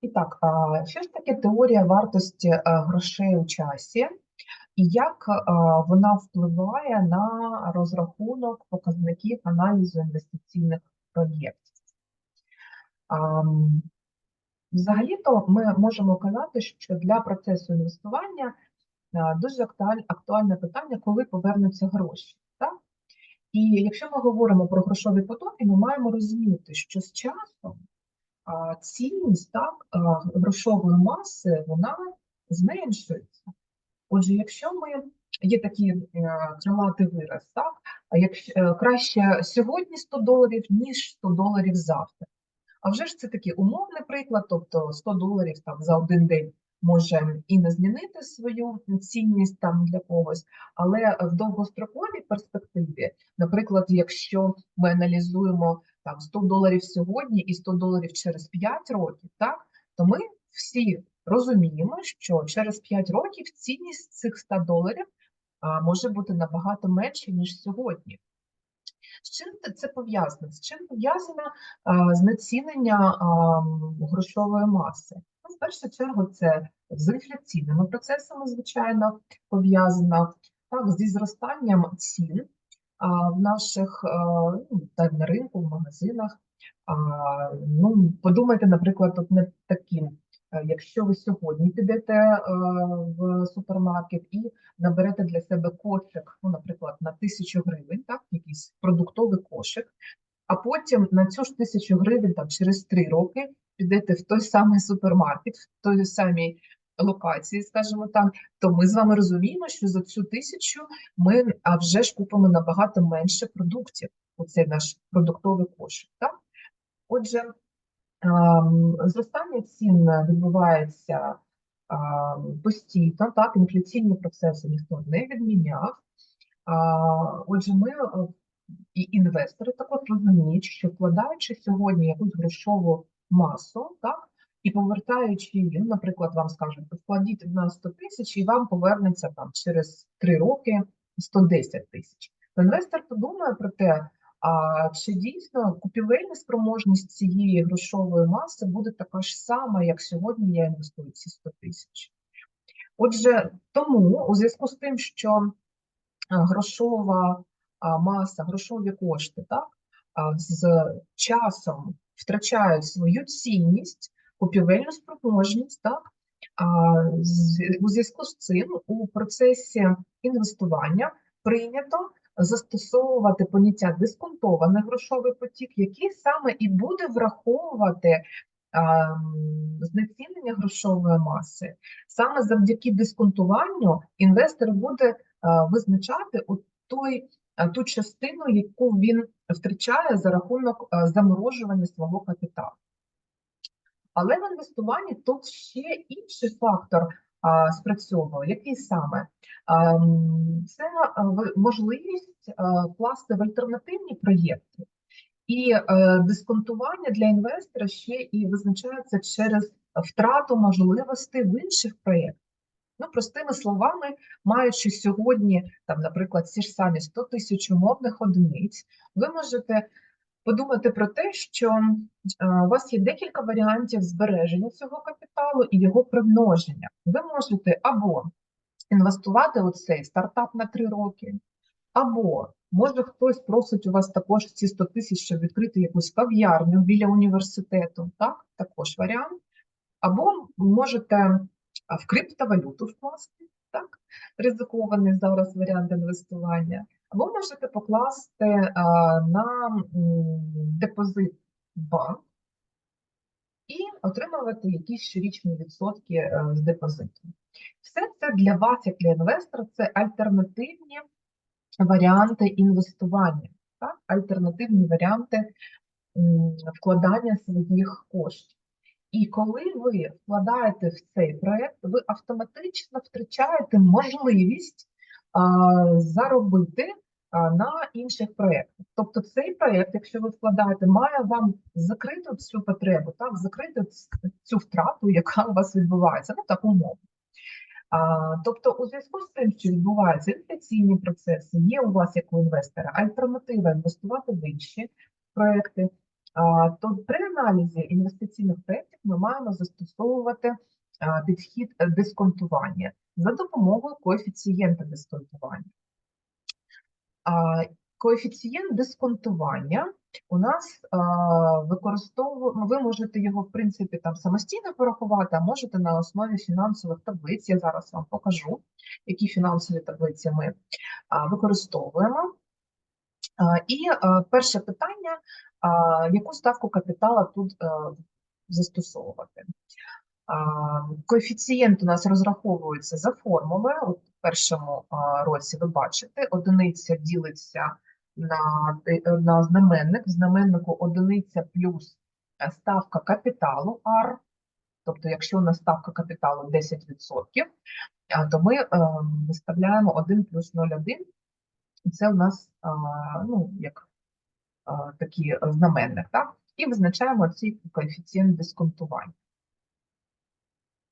І так, що ж таке теорія вартості е, грошей у часі, і як вона впливає на розрахунок показників аналізу інвестиційних проєктів? Взагалі-то ми можемо казати, що для процесу інвестування е, дуже актуальне питання, коли повернуться гроші. Так? І якщо ми говоримо про грошові потоки, ми маємо розуміти, що з часом а, цінність так, грошової маси вона зменшується. Отже, якщо ми є такий е, крилатий вираз, так, а якщо е, краще сьогодні 100 доларів, ніж 100 доларів завтра. А вже ж це такий умовний приклад, тобто 100 доларів там за один день може і не змінити свою цінність там для когось, але в довгостроковій перспективі, наприклад, якщо ми аналізуємо там 100 доларів сьогодні і 100 доларів через 5 років, так, то ми всі розуміємо, що через 5 років цінність цих 100 доларів а, може бути набагато менше, ніж сьогодні. З чим це- пов'язано? З чим пов'язано знецінення а, грошової маси? Ну, в першу чергу, це з інфляційними процесами, звичайно, пов'язано, так, зі зростанням цін в наших ну, та на ринку, в магазинах. Ну, подумайте, наприклад, от над таким. Е, Якщо ви сьогодні підете е, в супермаркет і наберете для себе кошик, ну, наприклад, на тисячу гривень, так, якийсь продуктовий кошик, а потім на цю ж тисячу гривень там, через три роки підете в той самий супермаркет, в той самій локації, скажімо так, то ми з вами розуміємо, що за цю тисячу ми вже ж купимо набагато менше продуктів у цей наш продуктовий кошик. Так? Отже, зростання цін відбувається постійно, так, інфляційні процеси ніхто не відміняв. Отже, ми е, і інвестори також розуміють, що вкладаючи сьогодні якусь грошову масу, так, і повертаючи її, ну, наприклад, вам скажуть, вкладіть в нас 100 тисяч і вам повернеться там через 3 роки 110 тисяч. Інвестор подумає про те, а чи дійсно купівельна спроможність цієї грошової маси буде така ж сама, як сьогодні я інвестую ці 100 тисяч. Отже, тому у зв'язку з тим, що грошова маса, грошові кошти, так, з часом втрачають свою цінність, купівельну спроможність, так, у зв'язку з цим у процесі інвестування прийнято застосовувати поняття дисконтований грошовий потік, який саме і буде враховувати знецінення грошової маси. Саме завдяки дисконтуванню інвестор буде визначати той, ту частину, яку він втрачає за рахунок заморожування свого капіталу. Але в інвестуванні тут ще інший фактор а, спрацьовує, який саме А, це а, можливість а, вкласти в альтернативні проєкти. І е, дисконтування для інвестора ще і визначається через втрату можливостей в інших проєктах. Ну, простими словами, маючи сьогодні, там, наприклад, ці ж самі 100 тисяч умовних одиниць, ви можете подумати про те, що е, у вас є декілька варіантів збереження цього капіталу і його примноження. Ви можете або інвестувати у цей стартап на 3 роки, або може хтось просить у вас також ці 100 тисяч, щоб відкрити якусь кав'ярню біля університету, так, також варіант. Або можете в криптовалюту вкласти, так, ризикований зараз варіант інвестування, або можете покласти на депозит банк і отримувати якісь щорічні відсотки е, з депозиту. Все це для вас, як для інвестора, це альтернативні варіанти інвестування, так? альтернативні варіанти вкладання своїх коштів. І коли ви вкладаєте в цей проект, ви автоматично втрачаєте можливість заробити на інших проєктах. Тобто цей проєкт, якщо ви вкладаєте, має вам закрити цю потребу, так, закрити цю втрату, яка у вас відбувається, ну так умовно. А, тобто, у зв'язку з тим, що відбуваються інфляційні процеси, є у вас як у інвестора альтернатива інвестувати в інші проекти. а, то при аналізі інвестиційних проєктів ми маємо застосовувати підхід е, дисконтування за допомогою коефіцієнта дисконтування. Коефіцієнт дисконтування у нас використовуємо, ви можете його, в принципі, там самостійно порахувати, а можете на основі фінансових таблиць. Я зараз вам покажу, які фінансові таблиці ми використовуємо. І перше питання: яку ставку капітала тут е, застосовувати? Коефіцієнт у нас розраховується за формулою. От в першому році ви бачите, одиниця ділиться на, на знаменник, в знаменнику одиниця плюс ставка капіталу R, тобто якщо у нас ставка капіталу 10%, то ми е, виставляємо 1 плюс 0,1, і це у нас ну, як а, такий знаменник, так? і визначаємо цей коефіцієнт дисконтування.